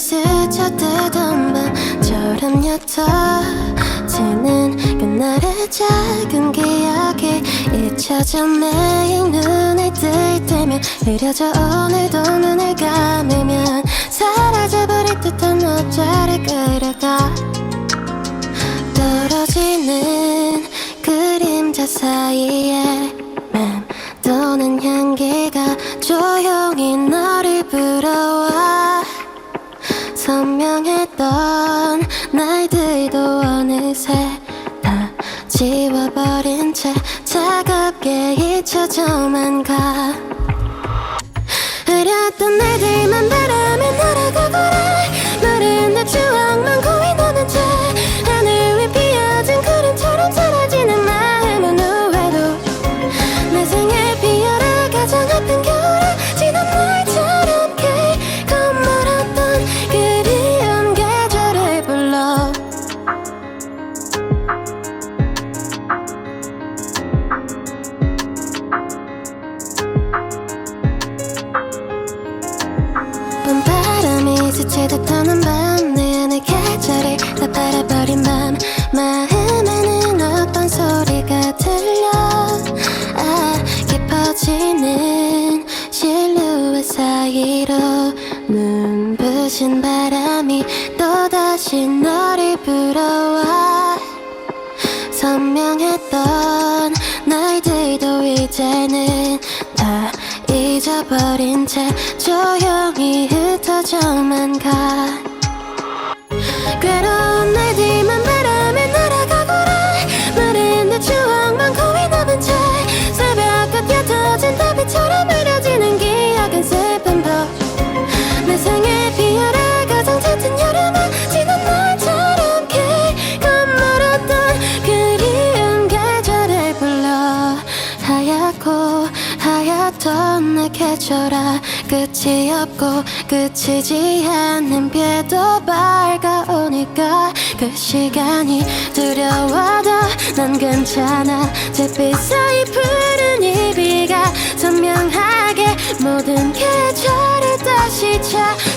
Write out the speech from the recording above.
스쳐들던 밤처럼 옅어지는 그날의 작은 기억이 잊혀져 매일 눈을 뜰 때면 흐려져 오늘도 눈을 감으면 사라져버릴 듯한 어쩌를 끌어가 떨어지는 그림자 사이에 맴도는 향기가 조용히 너를 불러와 지워버린 채 차갑게 잊혀져만 가. 흐렸던 날들 봄바람이 스치듯 도는 밤 내 안의 계절을 다 빨아버린 밤. 마음에는 어떤 소리가 들려? 아 깊어지는 실루엣 사이로 눈부신 바람이 또다시 너를 불어와 선명했던 날들도 이제는 다 잊어버린 채 조용 히 흩어져만 가 하얗던 내 계절아 끝이 없고 끝이지 않는 빛도 밝아오니까 그 시간이 두려워도 난 괜찮아. 잿빛 사이 푸른 이 비가 선명하게 모든 계절을 다시 찾아가